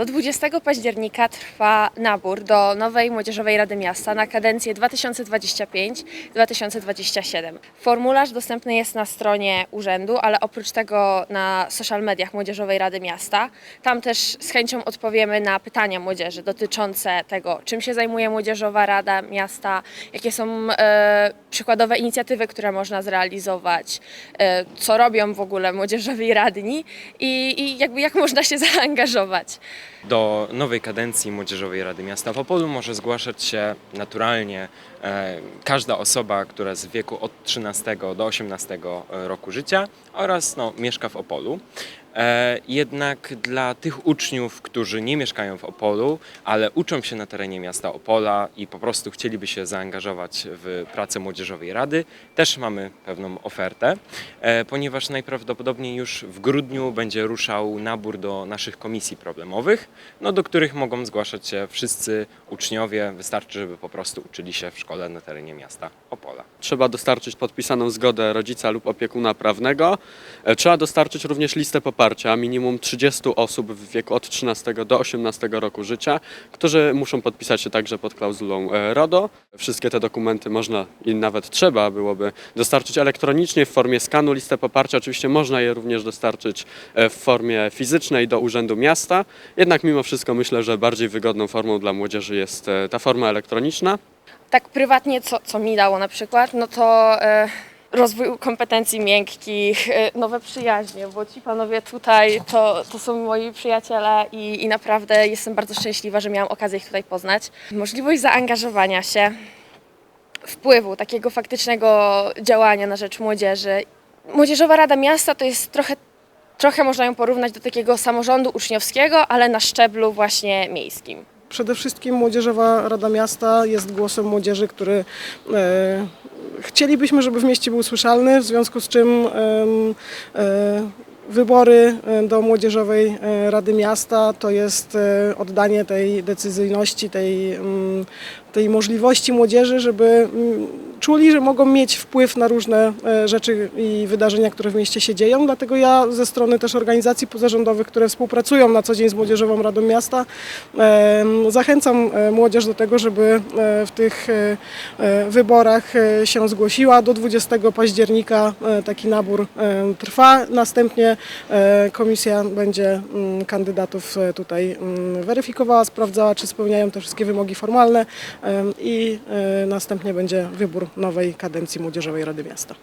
Do 20 października trwa nabór do nowej Młodzieżowej Rady Miasta na kadencję 2025-2027. Formularz dostępny jest na stronie urzędu, ale oprócz tego na social mediach Młodzieżowej Rady Miasta. Tam też z chęcią odpowiemy na pytania młodzieży dotyczące tego, czym się zajmuje Młodzieżowa Rada Miasta, jakie są e, przykładowe inicjatywy, które można zrealizować, e, co robią w ogóle młodzieżowi radni i, i jakby jak można się zaangażować. Do nowej kadencji Młodzieżowej Rady Miasta w Opolu może zgłaszać się naturalnie e, każda osoba, która w wieku od 13 do 18 roku życia oraz no, mieszka w Opolu. E, jednak dla tych uczniów, którzy nie mieszkają w Opolu, ale uczą się na terenie miasta Opola i po prostu chcieliby się zaangażować w pracę Młodzieżowej Rady, też mamy pewną ofertę, e, ponieważ najprawdopodobniej już w grudniu będzie ruszał nabór do naszych komisji problemowych, no, do których mogą zgłaszać się wszyscy uczniowie. Wystarczy, żeby po prostu uczyli się w szkole na terenie miasta Opola. Trzeba dostarczyć podpisaną zgodę rodzica lub opiekuna prawnego. E, Trzeba dostarczyć również listę poparcia, minimum 30 osób w wieku od 13 do 18 roku życia, którzy muszą podpisać się także pod klauzulą e, RODO. Wszystkie te dokumenty można i nawet trzeba byłoby dostarczyć elektronicznie w formie skanu listę poparcia. Oczywiście można je również dostarczyć e, w formie fizycznej do Urzędu Miasta. Jednak mimo wszystko myślę, że bardziej wygodną formą dla młodzieży jest e, ta forma elektroniczna. Tak prywatnie, co, co mi dało na przykład, no to e, rozwój kompetencji miękkich, e, nowe przyjaźnie, bo ci panowie tutaj to, to są moi przyjaciele i, i naprawdę jestem bardzo szczęśliwa, że miałam okazję ich tutaj poznać. Możliwość zaangażowania się, wpływu, takiego faktycznego działania na rzecz młodzieży. Młodzieżowa Rada Miasta to jest trochę, trochę można ją porównać do takiego samorządu uczniowskiego, ale na szczeblu właśnie miejskim. Przede wszystkim Młodzieżowa Rada Miasta jest głosem młodzieży, który e, chcielibyśmy, żeby w mieście był słyszalny, w związku z czym e, wybory e, do Młodzieżowej e, Rady Miasta to jest oddanie tej decyzyjności, tej, tej możliwości młodzieży, żeby mm, czuli, że mogą mieć wpływ na różne e, rzeczy i wydarzenia, które w mieście się dzieją. Dlatego ja ze strony też organizacji pozarządowych, które współpracują na co dzień z Młodzieżową Radą Miasta, zachęcam e, młodzież do tego, żeby e, w tych wyborach się zgłosiła. Do 20 października taki nabór trwa. Następnie komisja będzie mm, kandydatów tutaj mm, weryfikowała, sprawdzała, czy spełniają te wszystkie wymogi formalne i e, następnie będzie wybór nowej kadencji Młodzieżowej Rady Miasta.